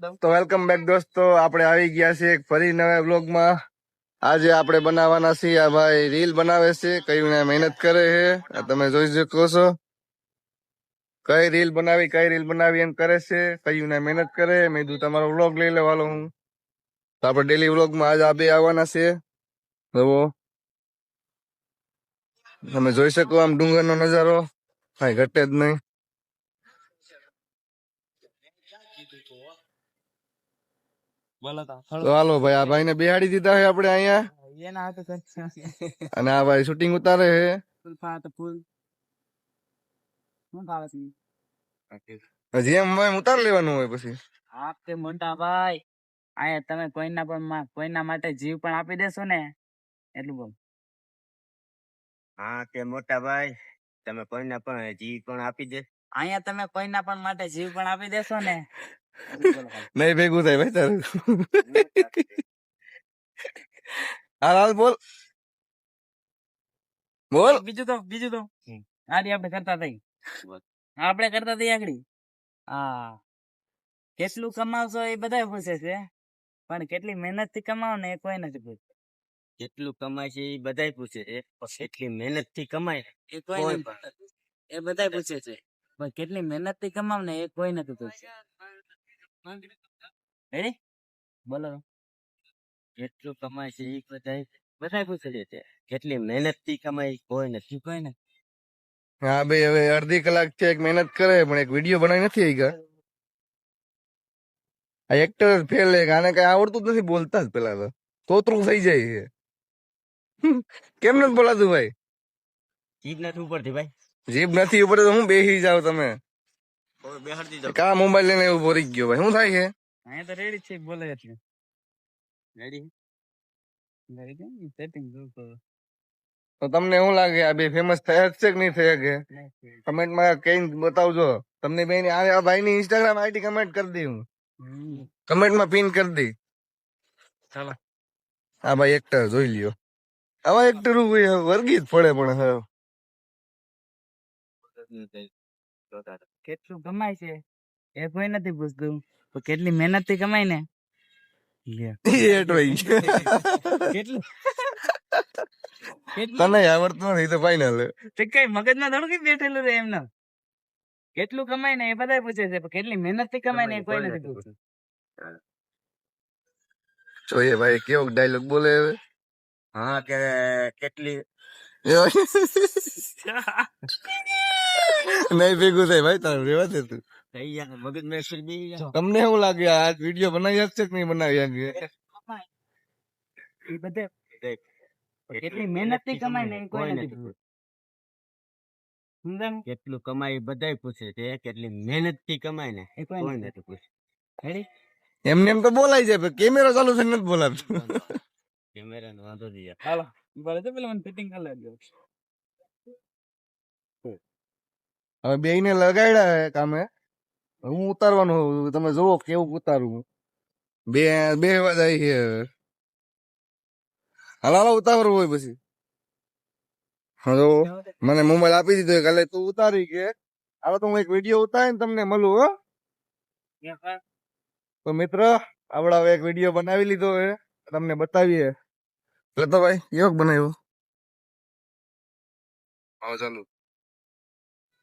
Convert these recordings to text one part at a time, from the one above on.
તો welcome back દોસ્તો, આપણે આવી ગયા છે ફરી નવા બ્લોગમાં આજે આપણે બનાવવાના છીએ, આ ભાઈ રીલ બનાવે છે, કયું ને મહેનત કરે છે, આ તમે જોઈ શકો છો. કઈ રીલ બનાવી, કઈ રીલ બનાવી એમ કરે છે, કયું ને મહેનત કરે, મેં કીધું તમારો વ્લોગ લઈ લેવાલો હું. તો આપણે ડેલી વ્લોગમાં આજે આ બે આવવાના છે જુઓ. તમે જોઈ શકો આમ ડુંગરનો નજારો. કઈ ઘટે જ નહીં. તો હાલો ભાઈ આ ભાઈને બેહાડી દીધા છે આપણે અહીંયા. અને આ ભાઈ શૂટિંગ ઉતારે છે જેમ એમ હોય ઉતાર લેવાનું હોય પછી. આપતે મોટા ભાઈ. આયા તમે કોઈના પણ કોઈના માટે જીવ પણ આપી દેશો ને એટલું બોલ. હા તે મોટા ભાઈ તમે કોઈના પણ જીવ પણ આપી દે. અહીંયા તમે કોઈના પણ માટે જીવ પણ આપી દેશો ને. નહીં ભેગું થાય ભાઈ તારું હાલ હાલ બોલ બોલ બીજું તો બીજું તો. આડી આપણે કરતા થઈ આપણે કરતા થઈ આગળ હા કેટલું કમાવશો એ બધા પૂછે છે પણ કેટલી મહેનતથી કમાવો ને એ કોઈ નથી પૂછતું. જેટલું કમાય છે એ બધાય પૂછે છે પણ એટલી મહેનતથી કમાય એ કોઈ એ બધા પૂછે છે પણ કેટલી મહેનતથી કમાવ ને એ કોઈ નથી પૂછતું. રેડી બોલો જેટલું કમાય છે એ બધા બધાય પૂછે છે. તે. કેટલી મહેનતથી કમાય કોઈ નથી કોઈ ને હા ભાઈ હવે અડધી કલાક છે એક મહેનત કરે પણ એક વીડિયો બનાવી નથી આવી ગયા આ એક્ટર ફેલ છે આને કઈ આવડતું જ નથી બોલતા જ પેલા તો. તોતરું થઈ જાય છે. કેમ નથી બોલાતું ભાઈ? જીભ નથી ઉપરથી ભાઈ. જીભ નથી ઉપર તો હું બેસી જાવ તમે? કા મોબાઈલ લઈને એવું ભરી ગયો ભાઈ. શું થાય છે? અહીંયા તો રેડી છે બોલે એટલે. રેડી રેડી સેટિંગ જો તો તમને શું લાગે? આ બે ફેમસ થયા છે કે નહીં થયા કે? કમેન્ટમાં કઈ બતાવજો. તમને બે આ ભાઈની ઇન્સ્ટાગ્રામ આઈડી કમેન્ટ કરી દઈ હું. કમેન્ટમાં પિન કરી દઈ. ચાલો. આ ભાઈ એક્ટર જોઈ લ્યો. આવા એક્ટર વર્ગી જ પડે પણ હવે. કેટલું કમાય છે? એ કોઈ નથી પૂછતું. પણ કેટલી મહેનતથી કમાય ને? કેટલું? તને આવડતું નથી તો ફાઈનલ તે કઈ મગજમાં થોડું કઈ બેઠેલું રે એમને? કેટલું કમાય ને એ બધા પૂછે છે પણ કેટલી મહેનતથી કમાય ને એ કોઈ નથી પૂછતું. જોઈએ ભાઈ કેવો ડાયલોગ બોલે હવે? હા કે કેટલી? નહીં ભેગું થાય ભાઈ તારે રેવા દે તું. તમને એવું લાગે આ વીડિયો બનાવી શકશે કે નહીં બનાવી શકશે એ બધે દેખ. કેટલી મહેનતથી કમાય ને કોઈ નથી કેટલું કમાય બધા બધાય પૂછે છે કેટલી મહેનતથી કમાય ને એ કોઈ નથી. પૂછે એમને એમ તો બોલાય જાય કેમેરા કેમેરો ચાલુ છે નથી બોલાતું કેમેરા નો વાંધો નહીં. હાલો બોલે તો પેલા મને ફિટિંગ કરી લેજો. હવે બે ને લગાડ્યા કામે. હું ઉતારવાનું તમે જુઓ કેવું ઉતારું બે બે આવી છે હાલો હાલો ઉતારવું હોય પછી. હલો મને મોબાઈલ આપી દીધો કાલે તું ઉતારી કે. હાલો, તો હું એક વીડિયો ઉતારીને તમને મળું, હો. તો મિત્ર આપડા એક વીડિયો બનાવી લીધો હે તમને બતાવીએ. તો ભાઈ યોગ બનાવ્યો? હા, ચાલુ.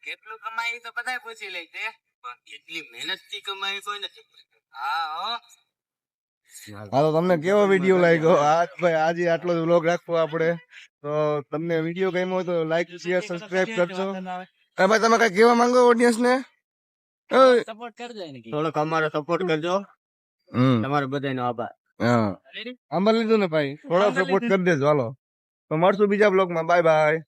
કેટલું કમાઈ તો બધા પૂછી લે છે પણ કેટલી મહેનતથી કમાઈ કોઈ નથી. હા હો. હા તો તમને કેવો વીડિયો લાગ્યો? આજ ભાઈ આજે આટલો વ્લોગ રાખવો આપણે. તો તમને વીડિયો ગમ્યો હોય તો લાઈક શેર સબસ્ક્રાઇબ કરજો. હા ભાઈ તમે કઈ કહેવા માંગો ઓડિયન્સ ને? સપોર્ટ કરજો થોડોક અમારો સપોર્ટ કરજો. હમ. તમારો બધાનો આભાર. હા. રેડી લીધું ને ભાઈ. થોડો સપોર્ટ કરી દેજો હાલો. તો મળશું બીજા બ્લોગમાં બાય બાય